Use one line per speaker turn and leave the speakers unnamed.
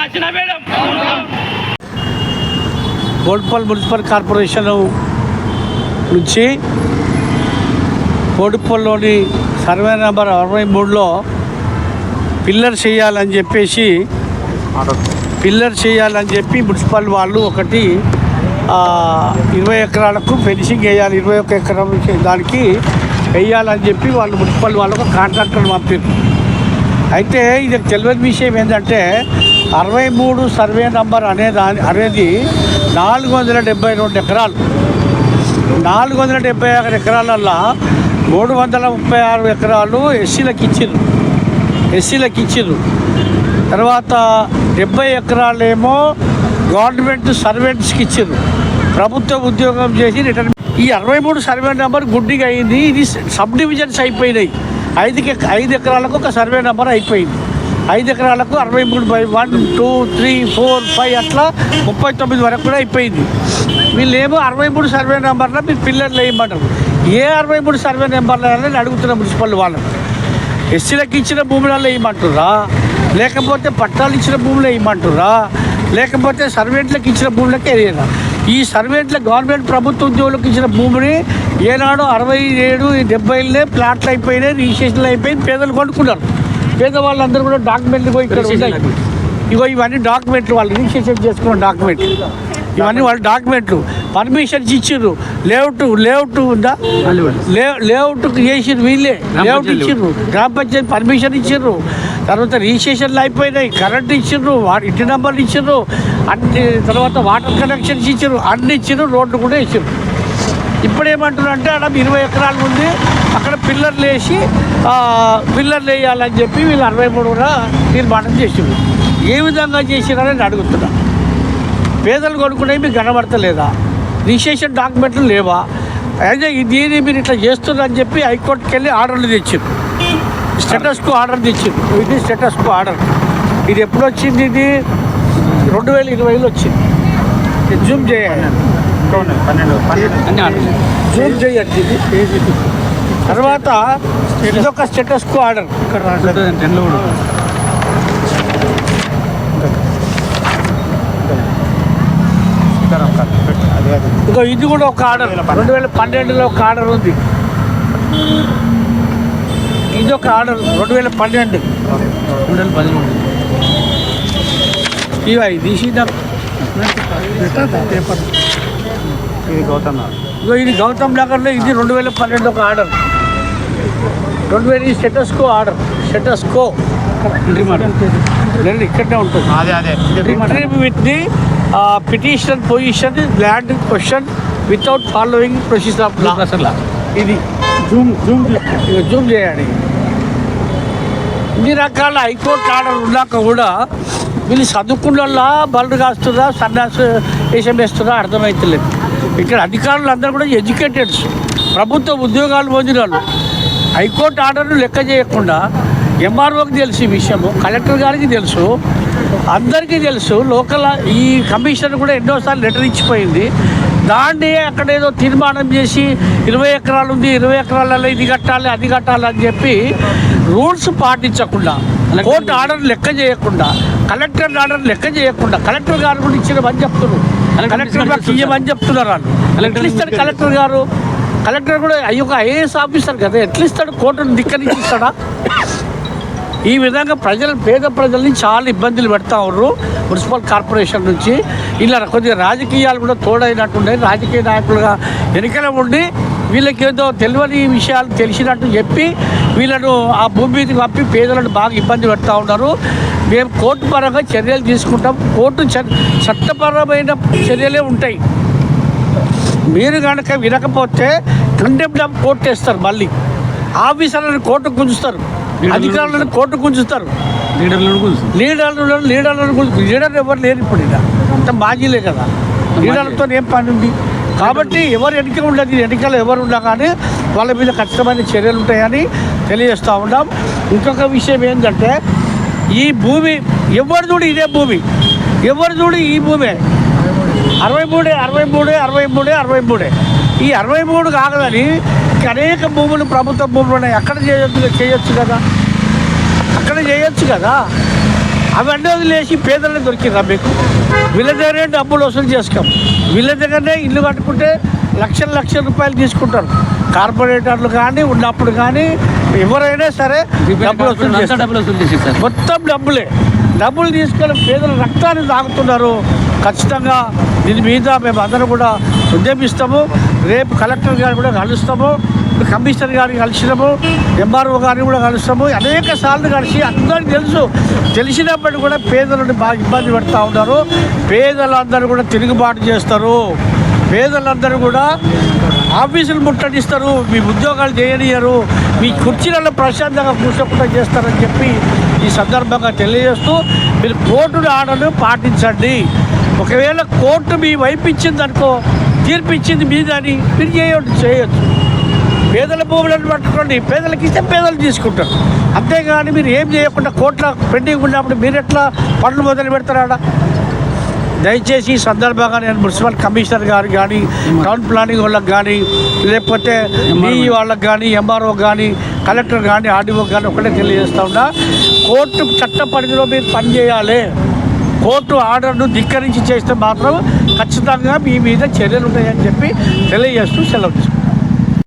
నచ్చిన
municipal corporation నుంచి బోడుపల్లోని survey number అరవై మూడులో పిల్లర్ చేయాలని చెప్పేసి పిల్లర్ చేయాలని చెప్పి మున్సిపల్ వాళ్ళు ఒకటి ఇరవై ఎకరాలకు ఫెన్సింగ్ వేయాలి ఇరవై ఒక్క ఎకరం దానికి వేయాలని చెప్పి వాళ్ళు మున్సిపల్ వాళ్ళకు కాంట్రాక్టర్ పంపారు అయితే ఇది తెలియని విషయం ఏంటంటే అరవై మూడు సర్వే నంబర్ అనే దాని అనేది నాలుగు వందల డెబ్బై రెండు ఎకరాలు. నాలుగు వందల డెబ్బై ఆరు ఎకరాలల్లో మూడు వందల ముప్పై ఆరు ఎకరాలు ఎస్సీలకు ఇచ్చిర్రు. ఎస్సీలకు ఇచ్చిర్రు. తర్వాత డెబ్బై ఎకరాలేమో గవర్నమెంట్ సర్వెంట్స్కి ఇచ్చిర్రు. ప్రభుత్వ ఉద్యోగం చేసి రిటర్న్ ఈ అరవై మూడు సర్వే నెంబర్ గుడ్డిగా అయింది. ఇది సబ్ డివిజన్స్ అయిపోయినాయి. ఐదు ఐదు ఎకరాలకు ఒక సర్వే నెంబర్ అయిపోయింది. ఐదు ఎకరాలకు అరవై మూడు by one two three four five అట్లా ముప్పై తొమ్మిది వరకు కూడా అయిపోయింది. వీళ్ళు ఏమో అరవై మూడు సర్వే నెంబర్లో మీరు పిల్లర్లు వేయమంటారు ఏ అరవై మూడు సర్వే నెంబర్లు అని అడుగుతున్న మున్సిపల్ వాళ్ళు ఎస్సీలకు ఇచ్చిన భూములలో వేయమంటురా లేకపోతే పట్టాలు ఇచ్చిన భూములు వేయమంటురా లేకపోతే సర్వెంట్లకు ఇచ్చిన భూములకి వేయరా? ఈ సర్వెంట్ల గవర్నమెంట్ ప్రభుత్వ ఉద్యోగులకు ఇచ్చిన భూమిని ఏనాడు అరవై ఏడు డెబ్బైలే ప్లాట్లు అయిపోయినాయి రిజిస్ట్రేషన్లు అయిపోయి పేదలు కొనుక్కున్నారు. పేదవాళ్ళందరూ కూడా డాక్యుమెంట్లు పోయి ఇక్కడ ఉన్నాయి ఇగో ఇవన్నీ డాక్యుమెంట్లు వాళ్ళు రిజిస్ట్రేషన్ చేసుకున్న డాక్యుమెంట్లు. ఇవన్నీ వాళ్ళ డాక్యుమెంట్లు. పర్మిషన్స్ ఇచ్చిర్రు. లేఅవుట్ లేఅవుట్ ఉందా? లేఅవుట్ చేసిర్రు వీళ్ళే. లేఅవుట్ ఇచ్చిర్రు. గ్రామ పంచాయతీ పర్మిషన్ ఇచ్చిర్రు. తర్వాత రిజిస్ట్రేషన్లు అయిపోయినాయి. కరెంట్ ఇచ్చిర్రు. ఇంటి నెంబర్లు ఇచ్చిర్రు. అన్ని తర్వాత వాటర్ కనెక్షన్స్ ఇచ్చిర్రు. అన్ని ఇచ్చిర్రు. రోడ్డు కూడా ఇచ్చిర్రు. ఇప్పుడు ఏమంటున్నారు అంటే అక్కడ ఇరవై ఎకరాలు ఉంది అక్కడ పిల్లర్లు వేసి పిల్లర్లు వేయాలని చెప్పి వీళ్ళు అరవై మూడు కూడా తీర్మానం చేసిండ్రు. ఏ విధంగా చేసినారని అడుగుతున్నా. పేదలు కొనుక్కునేవి మీకు కనబడతలేదా? రిజిస్ట్రేషన్ డాక్యుమెంట్లు లేవా? అయితే దీన్ని మీరు ఇట్లా చేస్తున్నారని చెప్పి హైకోర్టుకి వెళ్ళి ఆర్డర్లు తెచ్చారు స్టేటస్కు ఆర్డర్ తెచ్చింది ఇది స్టేటస్కు ఆర్డర్. ఇది ఎప్పుడు వచ్చింది ఇది? రెండు వేల ఇరవైలో వచ్చింది. జూమ్ చేయాలి జూమ్ చేయండి ఇది. తర్వాత ఇదొక స్టేటస్కు ఆర్డర్ ఇక్కడ ఇదిగో ఇది కూడా ఒక ఆర్డర్ రెండు వేల పన్నెండులో ఒక ఆర్డర్ ఉంది. ఇది ఒక ఆర్డర్ రెండు వేల పన్నెండు. రెండు వేల పదిమూడు ఇవా ఇది సీదా పేపర్
ఇది గౌతమ్
ఇగో ఇది గౌతమ్ నగర్లో ఇది రెండు వేల పన్నెండు ఒక ఆర్డర్. రెండు వేల ఈ స్టేటస్కో ఆర్డర్. స్టేటస్కో రెండు ఇక్కడనే ఉంటుంది.
అదే అదే.
Retrieve with the petition position land question without following procedure of law అసలు ఇది. జూమ్ జూమ్ జూమ్ చేయాలి ఇన్ని రకాల హైకోర్టు ఆర్డర్ ఉన్నాక కూడా వీళ్ళు చదువుకున్నలా బళ్ళు కాస్తుందా సన్నాస వేషం వేస్తుందా అర్థమవుతలేదు ఇక్కడ అధికారులు అందరూ కూడా ఎడ్యుకేటెడ్స్. ప్రభుత్వ ఉద్యోగాలు పొందిన వాళ్ళు హైకోర్టు ఆర్డర్ను లెక్క చేయకుండా ఎంఆర్ఓకి తెలుసు ఈ విషయము కలెక్టర్ గారికి తెలుసు అందరికీ తెలుసు. లోకల్ ఈ కమిషన్ కూడా ఎన్నోసార్లు లెటర్ ఇచ్చిపోయింది. దాన్ని అక్కడ ఏదో తీర్మానం చేసి ఇరవై ఎకరాలు ఉంది ఇరవై ఎకరాలలో ఇది కట్టాలి అది కట్టాలి అని చెప్పి రూల్స్ పాటించకుండా కోర్టు ఆర్డర్ లెక్క చేయకుండా కలెక్టర్ ఆర్డర్ లెక్క చేయకుండా కలెక్టర్ గారు కూడా ఇచ్చినమని చెప్తున్నారు. కలెక్టర్ గారికి ఇయ్యమని చెప్తున్నారు వాళ్ళు. ఇస్తారు కలెక్టర్ గారు? కలెక్టర్ కూడా అయ్యో ఒక ఐఏఎస్ ఆఫీసర్ కదా ఎట్లా ఇస్తాడు? కోర్టును ధిక్కరించి ఇస్తాడా ఈ విధంగా ప్రజలు పేద ప్రజల్ని చాలా ఇబ్బందులు పెడతా ఉన్నారు. మున్సిపల్ కార్పొరేషన్ నుంచి. ఇలా కొద్దిగా రాజకీయాలు కూడా తోడైనట్టున్నాయి రాజకీయ నాయకులుగా వెనుకల ఉండి వీళ్ళకి ఏదో తెలియని విషయాలు తెలిసినట్టు చెప్పి వీళ్ళను ఆ భూమి మీదకి పంపి పేదలను బాగా ఇబ్బంది పెడతా ఉన్నారు. మేము కోర్టు పరంగా చర్యలు తీసుకుంటాం. కోర్టు చట్టపరమైన చర్యలే ఉంటాయి. మీరు కనుక వినకపోతే ఆఫ్ కోర్టు వేస్తారు మళ్ళీ. ఆఫీసర్లను కోర్టు గుంజుస్తారు. అధికారులను కోర్టు గుంజుస్తారు. లీడర్లను లీడర్లను గుంజు లీడర్ ఎవరు లేరు ఇప్పుడు ఇక. అంత మాజీలే కదా. లీడర్లతో ఏం పని ఉంది కాబట్టి ఎవరు ఎన్నిక ఉండదు ఎన్నికలు ఎవరు ఉన్నా కానీ వాళ్ళ మీద ఖచ్చితమైన చర్యలు ఉంటాయని తెలియజేస్తూ ఉన్నాం. ఇంకొక విషయం ఏంటంటే ఈ భూమి ఎవరు చూడు ఇదే భూమి? ఎవరు చూడు ఈ భూమే? అరవై మూడే అరవై మూడే అరవై మూడే అరవై మూడే ఈ అరవై మూడు కాగదని అనేక భూములు ప్రభుత్వ భూములు ఉన్నాయి. అక్కడ చేయొచ్చు చేయొచ్చు కదా? అక్కడ చేయొచ్చు కదా? అవన్నీ వదిలేసి పేదలకు దొరికిందా మీకు? వీళ్ళ దగ్గరే డబ్బులు వసూలు చేసుకోం వీళ్ళ దగ్గరనే ఇల్లు కట్టుకుంటే లక్షల లక్షల రూపాయలు తీసుకుంటారు. కార్పొరేటర్లు కానీ ఉన్నప్పుడు కానీ ఎవరైనా సరే డబ్బులు వసూలు మొత్తం డబ్బులే. డబ్బులు తీసుకొని పేదల రక్తాన్ని తాగుతున్నారు. ఖచ్చితంగా దీని మీద మేము అందరం కూడా ఉద్యమిస్తాము. రేపు కలెక్టర్ గారు కూడా కలుస్తాము. కమిషనర్ గారిని కలిసినాము. ఎంఆర్ఓ గారిని కూడా కలుస్తాము. అనేక సార్లు కలిసి అందరికీ తెలుసు. తెలిసినప్పటికీ కూడా పేదలను బాగా ఇబ్బంది పెడతా ఉన్నారు. పేదలందరూ కూడా తిరుగుబాటు చేస్తారు. పేదలందరూ కూడా ఆఫీసులు ముట్టడిస్తారు. మీ ఉద్యోగాలు చేయనియరు మీ కుర్చీలలో ప్రశాంతంగా కూర్చోకుండా చేస్తారని చెప్పి ఈ సందర్భంగా తెలియజేస్తూ మీరు కోర్టు ఆర్డర్ను పాటించండి. ఒకవేళ కోర్టు మీ వైపు ఇచ్చిందనుకో తీర్పు ఇచ్చింది మీదని మీరు చేయొచ్చు. చేయొచ్చు పేదల భూములను పట్టుకోండి. పేదలకు ఇస్తే పేదలు తీసుకుంటారు. అంతేగాని మీరు ఏం చేయకుండా కోట్ల పెండింగ్ ఉన్నప్పుడు మీరు ఎట్లా పనులు మొదలు పెడతారా దయచేసి ఈ సందర్భంగా నేను మున్సిపల్ కమిషనర్ గారు కానీ టౌన్ ప్లానింగ్ వాళ్ళకి కానీ లేకపోతే ఈ వాళ్ళకి కానీ ఎంఆర్ఓ కానీ కలెక్టర్ కానీ ఆర్డీఓ కానీ ఒకటే తెలియజేస్తా ఉన్నా కోర్టు చట్ట పరిధిలో మీరు పనిచేయాలి కోర్టు ఆర్డర్ను ధిక్కరించి చేస్తే మాత్రం ఖచ్చితంగా మీ మీద చర్యలు ఉంటాయని చెప్పి తెలియజేస్తూ సెలవు